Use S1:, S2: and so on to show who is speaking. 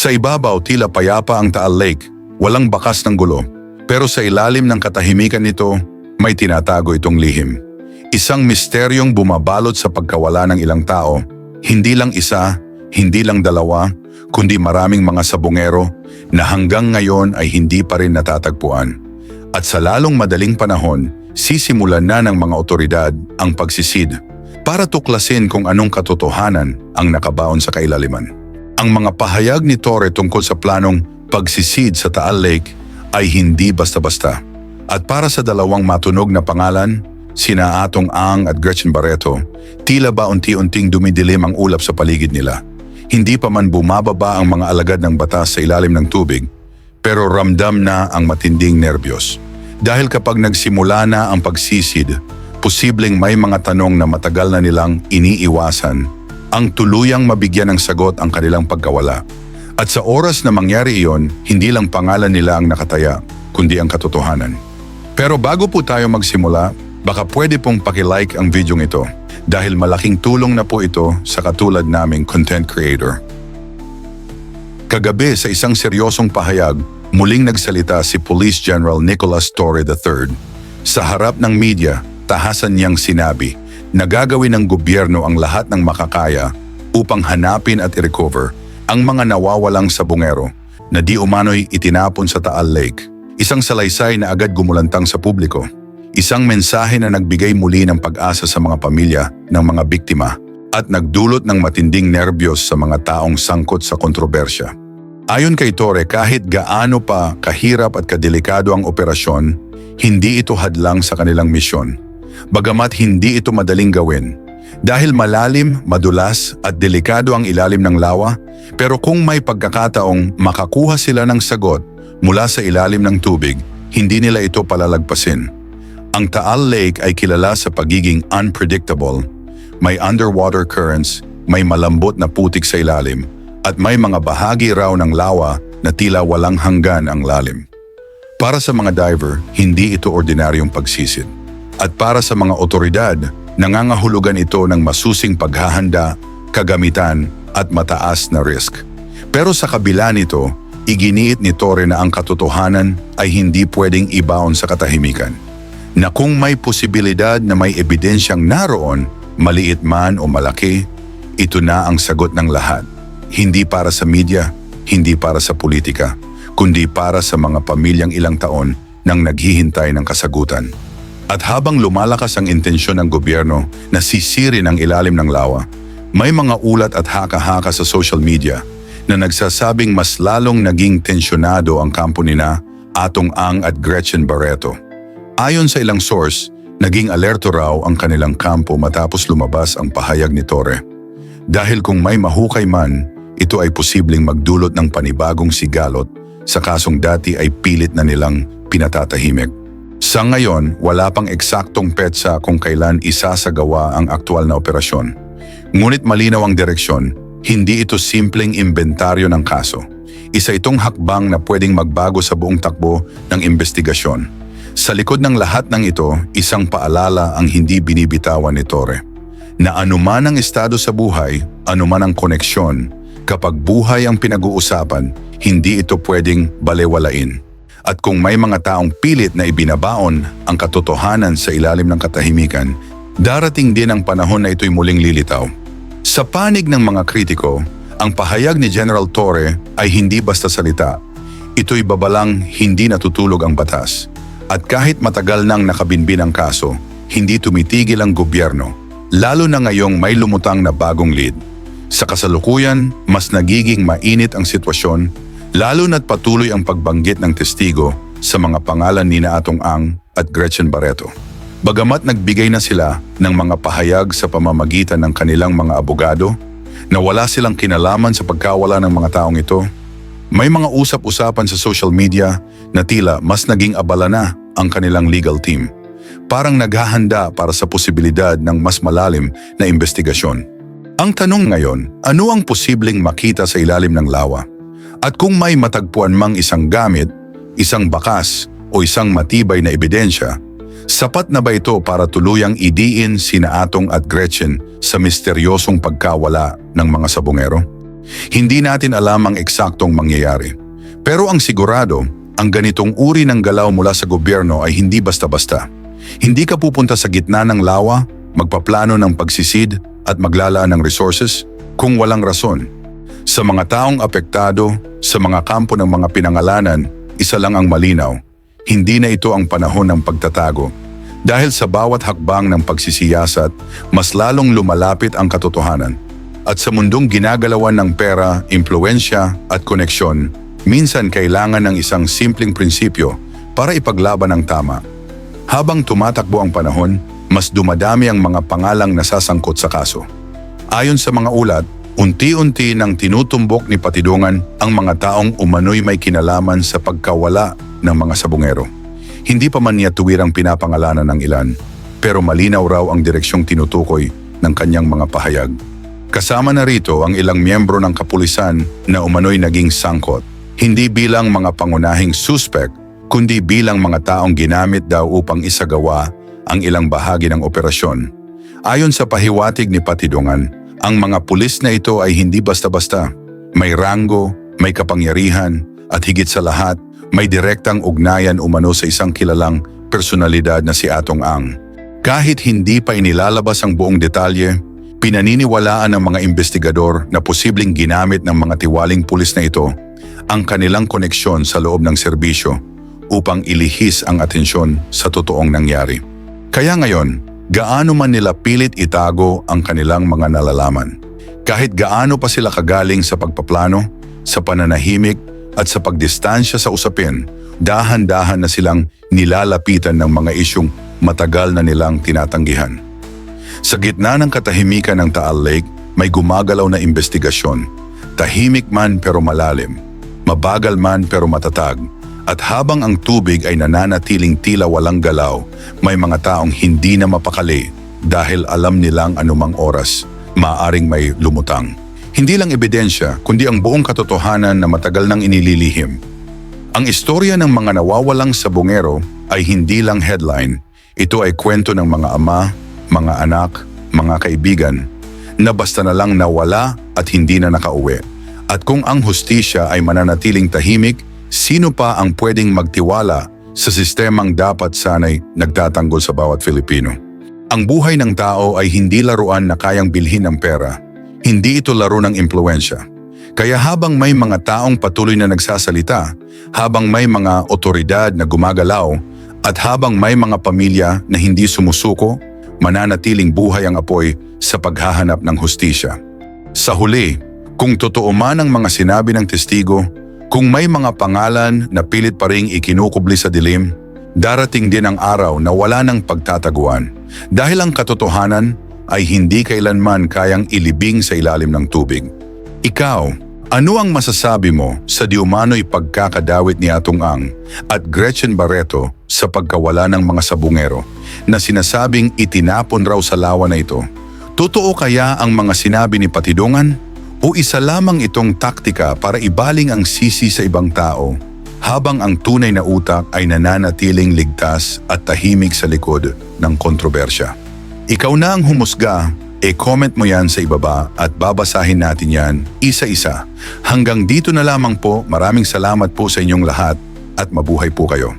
S1: Sa ibabaw tila payapa ang Taal Lake, walang bakas ng gulo. Pero sa ilalim ng katahimikan nito, may tinatago itong lihim. Isang misteryong bumabalot sa pagkawala ng ilang tao. Hindi lang isa, hindi lang dalawa, kundi maraming mga sabungero na hanggang ngayon ay hindi pa rin natatagpuan. At sa lalong madaling panahon, sisimulan na ng mga otoridad ang pagsisid para tuklasin kung anong katotohanan ang nakabaon sa kailaliman. Ang mga pahayag ni Torre tungkol sa planong pagsisid sa Taal Lake ay hindi basta-basta. At para sa dalawang matunog na pangalan, sina Atong Ang at Gretchen Barreto, tila ba unti-unting dumidilim ang ulap sa paligid nila. Hindi pa man bumababa ang mga alagad ng batas sa ilalim ng tubig, pero ramdam na ang matinding nerbiyos. Dahil kapag nagsimula na ang pagsisid, posibleng may mga tanong na matagal na nilang iniiwasan ang tuluyang mabigyan ng sagot ang kanilang pagkawala. At sa oras na mangyari iyon, hindi lang pangalan nila ang nakataya, kundi ang katotohanan. Pero bago po tayo magsimula, baka pwede pong pakilike ang video ito dahil malaking tulong na po ito sa katulad naming content creator. Kagabi sa isang seryosong pahayag, muling nagsalita si Police General Nicholas Torre III. Sa harap ng media, tahasan niyang sinabi na gagawin ng gobyerno ang lahat ng makakaya upang hanapin at i-recover ang mga nawawalang sabungero na di umano'y itinapon sa Taal Lake. Isang salaysay na agad gumulantang sa publiko. Isang mensahe na nagbigay muli ng pag-asa sa mga pamilya ng mga biktima at nagdulot ng matinding nerbiyos sa mga taong sangkot sa kontrobersya. Ayon kay Torre, kahit gaano pa kahirap at kadelikado ang operasyon, hindi ito hadlang sa kanilang misyon. Bagamat hindi ito madaling gawin, dahil malalim, madulas at delikado ang ilalim ng lawa, pero kung may pagkakataong makakuha sila ng sagot mula sa ilalim ng tubig, hindi nila ito palalagpasin. Ang Taal Lake ay kilala sa pagiging unpredictable. May underwater currents, may malambot na putik sa ilalim, at may mga bahagi raw ng lawa na tila walang hanggan ang lalim. Para sa mga diver, hindi ito ordinaryong pagsisid. At para sa mga otoridad, nangangahulugan ito ng masusing paghahanda, kagamitan at mataas na risk. Pero sa kabila nito, iginiit ni Torre na ang katotohanan ay hindi pwedeng ibaon sa katahimikan. Na kung may posibilidad na may ebidensyang naroon, maliit man o malaki, ito na ang sagot ng lahat. Hindi para sa media, hindi para sa politika, kundi para sa mga pamilyang ilang taon nang naghihintay ng kasagutan. At habang lumalakas ang intensyon ng gobyerno na sisirin ang ilalim ng lawa, may mga ulat at haka-haka sa social media na nagsasabing mas lalong naging tensyonado ang kampo nina Atong Ang at Gretchen Barreto. Ayon sa ilang source, naging alerto raw ang kanilang kampo matapos lumabas ang pahayag ni Torre. Dahil kung may mahukay man, ito ay posibleng magdulot ng panibagong sigalot sa kasong dati ay pilit na nilang pinatatahimik. Sa ngayon, wala pang eksaktong petsa kung kailan isasagawa ang aktual na operasyon. Ngunit malinaw ang direksyon, hindi ito simpleng inventaryo ng kaso. Isa itong hakbang na pwedeng magbago sa buong takbo ng investigasyon. Sa likod ng lahat ng ito, isang paalala ang hindi binibitawan ni Torre. Na anuman ang estado sa buhay, anuman ang koneksyon, kapag buhay ang pinag-uusapan, hindi ito pwedeng balewalain. At kung may mga taong pilit na ibinabaon ang katotohanan sa ilalim ng katahimikan, darating din ang panahon na ito'y muling lilitaw. Sa panig ng mga kritiko, ang pahayag ni General Torre ay hindi basta salita. Ito'y babalang hindi natutulog ang batas. At kahit matagal nang nakabinbin ang kaso, hindi tumitigil ang gobyerno, lalo na ngayong may lumutang na bagong lead. Sa kasalukuyan, mas nagiging mainit ang sitwasyon lalo na't patuloy ang pagbanggit ng testigo sa mga pangalan ni na Atong Ang at Gretchen Barreto. Bagamat nagbigay na sila ng mga pahayag sa pamamagitan ng kanilang mga abogado na wala silang kinalaman sa pagkawala ng mga taong ito, may mga usap-usapan sa social media na tila mas naging abala na ang kanilang legal team. Parang naghahanda para sa posibilidad ng mas malalim na investigasyon. Ang tanong ngayon, ano ang posibleng makita sa ilalim ng lawa? At kung may matagpuan mang isang gamit, isang bakas o isang matibay na ebidensya, sapat na ba ito para tuluyang idiin sina Atong at Gretchen sa misteryosong pagkawala ng mga sabungero? Hindi natin alam ang eksaktong mangyayari. Pero ang sigurado, ang ganitong uri ng galaw mula sa gobyerno ay hindi basta-basta. Hindi ka pupunta sa gitna ng lawa, magpaplano ng pagsisid at maglalaan ng resources kung walang rason. Sa mga taong apektado, sa mga kampo ng mga pinangalanan, isa lang ang malinaw. Hindi na ito ang panahon ng pagtatago. Dahil sa bawat hakbang ng pagsisiyasat, mas lalong lumalapit ang katotohanan. At sa mundong ginagalawan ng pera, impluensya at koneksyon, minsan kailangan ng isang simpleng prinsipyo para ipaglaban ang tama. Habang tumatakbo ang panahon, mas dumadami ang mga pangalang nasasangkot sa kaso. Ayon sa mga ulat, unti-unti nang tinutumbok ni Patidungan ang mga taong umano'y may kinalaman sa pagkawala ng mga sabungero. Hindi pa man niya tuwirang pinapangalanan ng ilan, pero malinaw raw ang direksyong tinutukoy ng kanyang mga pahayag. Kasama na rito ang ilang miyembro ng kapulisan na umano'y naging sangkot, hindi bilang mga pangunahing suspect, kundi bilang mga taong ginamit daw upang isagawa ang ilang bahagi ng operasyon. Ayon sa pahiwatig ni Patidungan, ang mga pulis na ito ay hindi basta-basta. May ranggo, may kapangyarihan, at higit sa lahat, may direktang ugnayan umano sa isang kilalang personalidad na si Atong Ang. Kahit hindi pa inilalabas ang buong detalye, pinaniniwalaan ng mga investigador na posibleng ginamit ng mga tiwaling pulis na ito ang kanilang koneksyon sa loob ng serbisyo upang ilihis ang atensyon sa totoong nangyari. Kaya ngayon, gaano man nila pilit itago ang kanilang mga nalalaman. Kahit gaano pa sila kagaling sa pagpaplano, sa pananahimik at sa pagdistansya sa usapin, dahan-dahan na silang nilalapitan ng mga isyong matagal na nilang tinatanggihan. Sa gitna ng katahimikan ng Taal Lake, may gumagalaw na investigasyon. Tahimik man pero malalim, mabagal man pero matatag. At habang ang tubig ay nananatiling tila walang galaw, may mga taong hindi na mapakali dahil alam nilang anumang oras, maaring may lumutang. Hindi lang ebidensya, kundi ang buong katotohanan na matagal nang inililihim. Ang istorya ng mga nawawalang sabungero ay hindi lang headline. Ito ay kwento ng mga ama, mga anak, mga kaibigan, na basta na lang nawala at hindi na nakauwi. At kung ang hustisya ay mananatiling tahimik, sino pa ang pwedeng magtiwala sa sistemang dapat sanay nagtatanggol sa bawat Filipino? Ang buhay ng tao ay hindi laruan na kayang bilhin ng pera. Hindi ito laro ng impluensya. Kaya habang may mga taong patuloy na nagsasalita, habang may mga otoridad na gumagalaw, at habang may mga pamilya na hindi sumusuko, mananatiling buhay ang apoy sa paghahanap ng hustisya. Sa huli, kung totoo man ang mga sinabi ng testigo, kung may mga pangalan na pilit pa ring ikinukubli sa dilim, darating din ang araw na wala ng pagtataguan dahil ang katotohanan ay hindi kailanman kayang ilibing sa ilalim ng tubig. Ikaw, ano ang masasabi mo sa diumano'y pagkakadawit ni Atong Ang at Gretchen Barreto sa pagkawala ng mga sabungero na sinasabing itinapon raw sa lawa na ito? Totoo kaya ang mga sinabi ni Patidungan? O isa lamang itong taktika para ibaling ang sisi sa ibang tao habang ang tunay na utak ay nananatiling ligtas at tahimik sa likod ng kontrobersya? Ikaw na ang humusga E-comment mo yan sa ibaba at babasahin natin yan isa-isa. Hanggang dito na lamang po, maraming salamat po sa inyong lahat at mabuhay po kayo.